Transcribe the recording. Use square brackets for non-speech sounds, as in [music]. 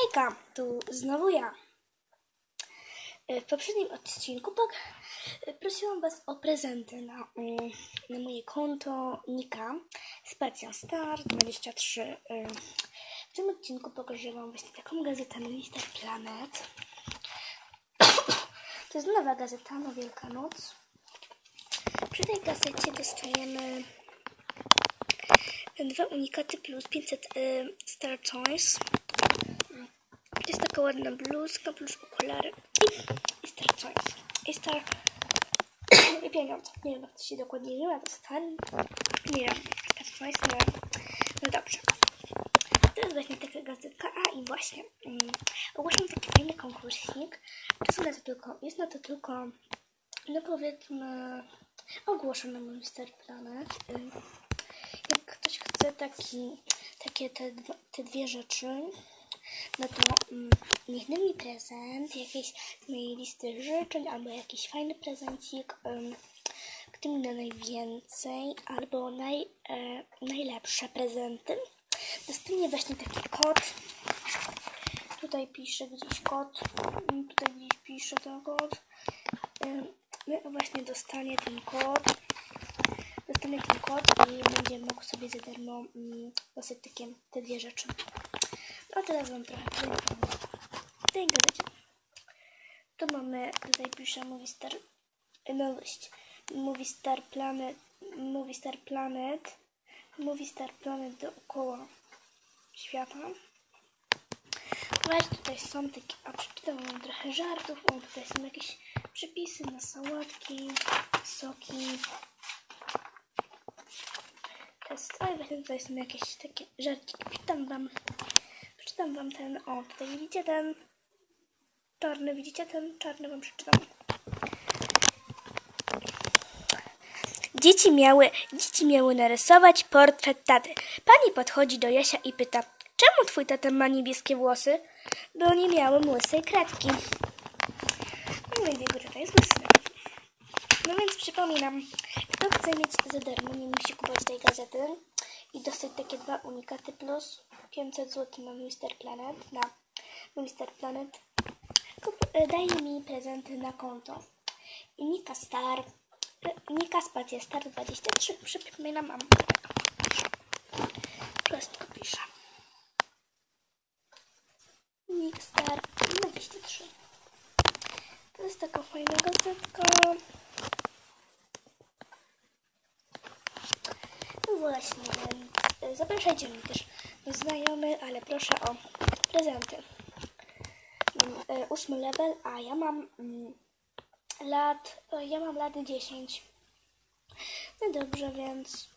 Hejka, tu znowu ja. E, W poprzednim odcinku e, prosiłam Was o prezenty na, mm, na moje konto Nika Spacja Star 23. E, W tym odcinku pokażę Wam właśnie taką gazetę Minister Planet. [coughs] To jest nowa gazeta na Wielkanoc. Przy tej gazecie dostajemy dwa unikaty plus 500 y, Star Toys. Jest taka ładna bluzka plus okulary i, i Star Toys. I Star [coughs] i pieniądze. Nie wiem, jak to się dokładnie nazywa, to Star. Nie wiem, Star Toys, nie wiem. No dobrze. To jest właśnie taka gazetka. A i właśnie, um, ogłaszam taki fajny konkursik. Są na to tylko, jest na to tylko, no powiedzmy, ogłoszony mój Star Planet. Ym, jak ktoś chce taki, takie te, te dwie rzeczy, no to mm, niech mi prezent, jakieś mojej listy życzeń, albo jakiś fajny prezencik, um, kto mi da najwięcej, albo naj, e, najlepsze prezenty. Dostanie właśnie taki kod. Tutaj pisze gdzieś kod. Mm, Tutaj gdzieś pisze ten kod. No właśnie dostanie ten kod dostanie ten kod i będzie mógł sobie za darmo mm, takie te dwie rzeczy. No teraz wam trochę powiem o tej gazecie. Tu mamy, tutaj pisze Movie Star, nowość. Movie Star Planet, Movie Star Planet, Movie Star Planet dookoła świata. Właśnie tutaj są takie, a przeczytam wam trochę żartów, tutaj są jakieś przepisy na sałatki, soki, test. Ale właśnie tutaj są jakieś takie żarciki. Przeczytam wam, przeczytam wam ten, o tutaj widzicie ten czarny, widzicie ten czarny wam przeczytam. Dzieci miały, dzieci miały narysować portret taty. Pani podchodzi do Jasia i pyta, czemu twój tata ma niebieskie włosy? Bo nie miałem łysej kredki. No i jego tata jest łysy. No więc przypominam, kto chce mieć za darmo, nie musi kupować tej gazety i dostać takie dwa unikaty plus 500 zł na Mister Planet, na Mister Planet, e, daje mi prezenty na konto. I Nika Star, e, Nika Spacja Star 23, przypominam, mam Prostko pisze. Nik Star 23. To jest taka fajna gazetka. Właśnie, zapraszajcie mnie też do znajomy, ale proszę o prezenty. Mam e, ósmy level, a ja mam mm, lat, e, ja mam lat 10. No dobrze, więc